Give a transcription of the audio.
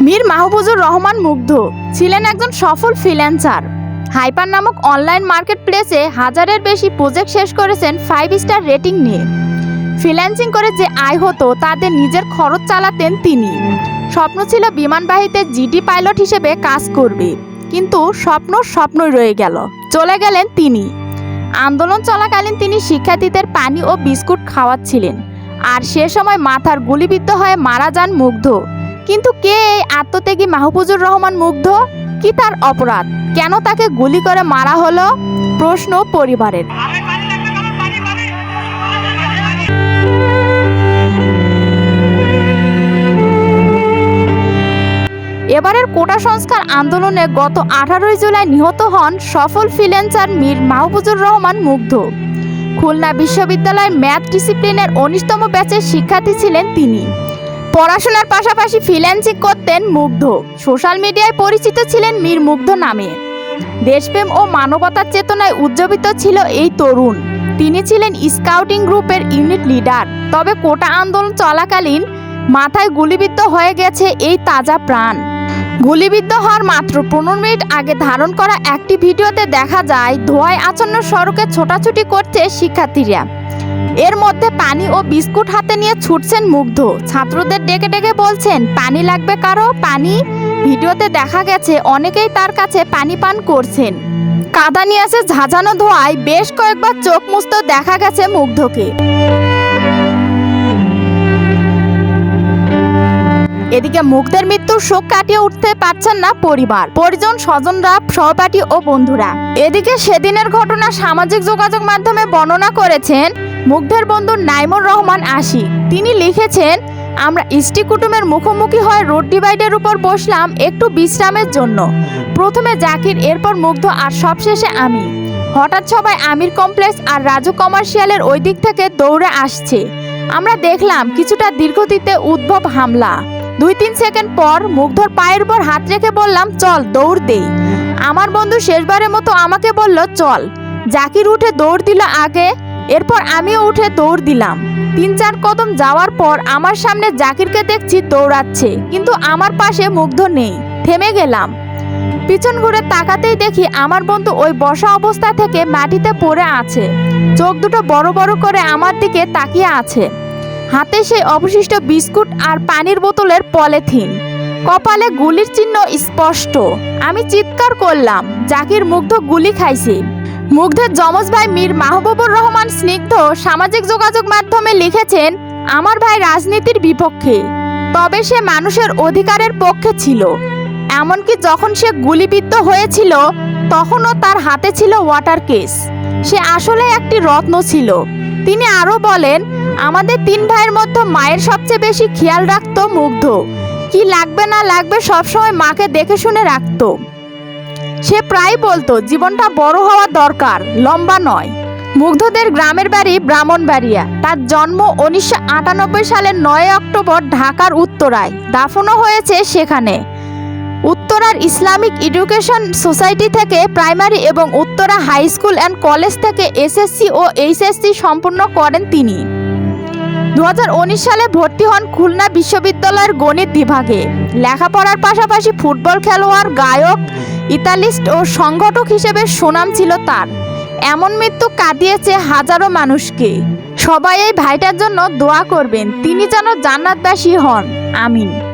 মীর মাহফুজুর রহমান মুগ্ধ। ছিলেন একজন সফল ফ্রিল্যান্সার হাইপার নামক অনলাইন মার্কেট প্লেসে হাজারের বেশি প্রজেক্ট শেষ করেছেন ফাইভ স্টার রেটিং নিয়ে। ফ্রিল্যান্সিং করে যে আয় হতো তাদের নিজের খরচ চালাতেন তিনি। স্বপ্ন ছিল বিমানবাহীতে জিডি পাইলট হিসেবে কাজ করবে। কিন্তু স্বপ্ন স্বপ্নই রয়ে গেল। চলে গেলেন তিনি। আন্দোলন চলাকালীন তিনি শিক্ষার্থীদের পানি ও বিস্কুট খাওয়াচ্ছিলেন। আর সে সময় মাথার গুলিবিদ্ধ হয়ে মারা যান মুগ্ধ। কিন্তু কে এই আত্মত্যাগী মাহফুজুর রহমান মুগ্ধ? কি তার অপরাধ? কেন তাকে গুলি করে মারা হলো? প্রশ্ন পরিবারের। এবারের কোটা সংস্কার আন্দোলনে গত আঠারোই জুলাই নিহত হন সফল ফ্রিল্যান্সার মীর মাহফুজুর রহমান মুগ্ধ। খুলনা বিশ্ববিদ্যালয়ের ম্যাথ ডিসিপ্লিনের উনিশতম ব্যাচের শিক্ষার্থী ছিলেন তিনি। পড়াশোনার পাশাপাশি ফ্রিল্যান্সিং করতেন মুগ্ধ। সোশ্যাল মিডিয়ায় পরিচিত ছিলেন মীর মুগ্ধ নামে। দেশপ্রেম ও মানবতার চেতনায় উজ্জীবিত ছিল এই তরুণ। তিনি ছিলেন স্কাউটিং গ্রুপের ইউনিট লিডার তবে কোটা আন্দোলন চলাকালীন মাথায় গুলিবিদ্ধ হয়ে গেছে এই তাজা প্রাণ। গুলিবিদ্ধ হওয়ার মাত্র পনেরো মিনিট আগে ধারণ করা একটি ভিডিওতে দেখা যায়, ধোঁয়ায় আচ্ছন্ন সড়কে ছোটাছুটি করছে শিক্ষার্থীরা। এর মধ্যে পানি ও বিস্কুট হাতে নিয়ে ছুটছেন মুগ্ধ। ছাত্রদের ডেকে ডেকে বলছেন, পানি লাগবে কারও? পানি? ভিডিওতে দেখা গেছে, অনেকেই তার কাছে পানি পান করছেন। কাদা নিয়ে আসে ঝাঁঝানো ধোঁয়ায় বেশ কয়েকবার চোখ মুছতে দেখা গেছে মুগ্ধকে। এদিকে মুগ্ধের মৃত্যুর শোক কাটিয়ে উঠতে পারছেন না পরিবার, পরিজন স্বজনরা, সহপাঠী ও বন্ধুরা। এদিকে সেদিনের ঘটনা সামাজিক যোগাযোগ মাধ্যমে বর্ণনা করেছেন মুগ্ধের বন্ধু নাইমুর রহমান আশি। তিনি লিখেছেন, আমরা ইষ্টি কুটুমের মুখোমুখি হয়ে রোড ডিভাইডের উপর বসলাম একটু বিশ্রামের জন্য। প্রথমে জাকির, এরপর মুগ্ধ আর সবশেষে আমি। হঠাৎ সবাই আমির কমপ্লেক্স আর রাজু কমার্শিয়ালের ওই দিক থেকে দৌড়ে আসছে। আমরা দেখলাম কিছুটা দীর্ঘতিতে উদ্ভব হামলা। দুই তিন সেকেন্ড পর মুগ্ধর পায়ের উপর হাত রেখে বললাম, চল, দৌড় দেই। আমার বন্ধু শেষবারের মতো আমাকে বলল, চল। জাকির উঠে দৌড় দিল আগে এরপর আমিও উঠে দৌড় দিলাম। তিন চার কদম যাওয়ার পর আমার সামনে জাকিরকে দেখছি দৌড়াচ্ছে, কিন্তু আমার পাশে মুগ্ধ নেই, থেমে গেলাম। পিছন ঘুরে তাকাতেই দেখি আমার বন্ধু ওই বসা অবস্থা থেকে মাটিতে পড়ে আছে। চোখ দুটো বড় বড় করে আমার দিকে তাকিয়ে আছে। হাতে সেই অবশিষ্ট বিস্কুট আর পানির বোতলের পলিথিন। কপালে গুলির চিহ্ন স্পষ্ট। আমি চিৎকার করলাম, জাকির মুগ্ধ গুলি খাইছে। মুগ্ধের যমজ ভাই মীর মাহবুবুর রহমান স্নিগ্ধ সামাজিক যোগাযোগ মাধ্যমে লিখেছেন, আমার ভাই রাজনীতির বিপক্ষে। তবে সে মানুষের অধিকারের পক্ষে ছিল। এমনকি যখন সে গুলিবিদ্ধ হয়েছিল, তখনও তার হাতে ছিল ওয়াটার কেস। সে আসলে একটি রত্ন ছিল। তিনি আরও বলেন, আমাদের তিন ভাইয়ের মধ্যে মায়ের সবচেয়ে বেশি খেয়াল রাখত মুগ্ধ। কি লাগবে না লাগবে সবসময় মাকে দেখে শুনে রাখতো। সে প্রায় বলতো, জীবনটা বড় হওয়া দরকার, লম্বা নয়। মুগ্ধদের গ্রামের বাড়ি ব্রাহ্মণবাড়িয়া। তার জন্ম উনিশশো আটানব্বই সালের নয় অক্টোবর ঢাকার উত্তরায়। দাফনও হয়েছে সেখানে। উত্তরার ইসলামিক এডুকেশন সোসাইটি থেকে প্রাইমারি এবং Uttara high school and college থেকে এসএসসি ও এইচএসসি সম্পূর্ণ করেন তিনি। দু হাজার উনিশ সালে ভর্তি হন খুলনা বিশ্ববিদ্যালয়ের গণিত বিভাগে। লেখাপড়ার পাশাপাশি ফুটবল খেলোয়াড়, গায়ক, ইতালিস্ট ও সংগঠক হিসেবে সুনাম ছিল তার। এমন মৃত্যু কাঁদিয়েছে হাজারো মানুষকে। সবাই এই ভাইটার জন্য দোয়া করবেন। তিনি যেন জান্নাতবাসী হন। আমিন।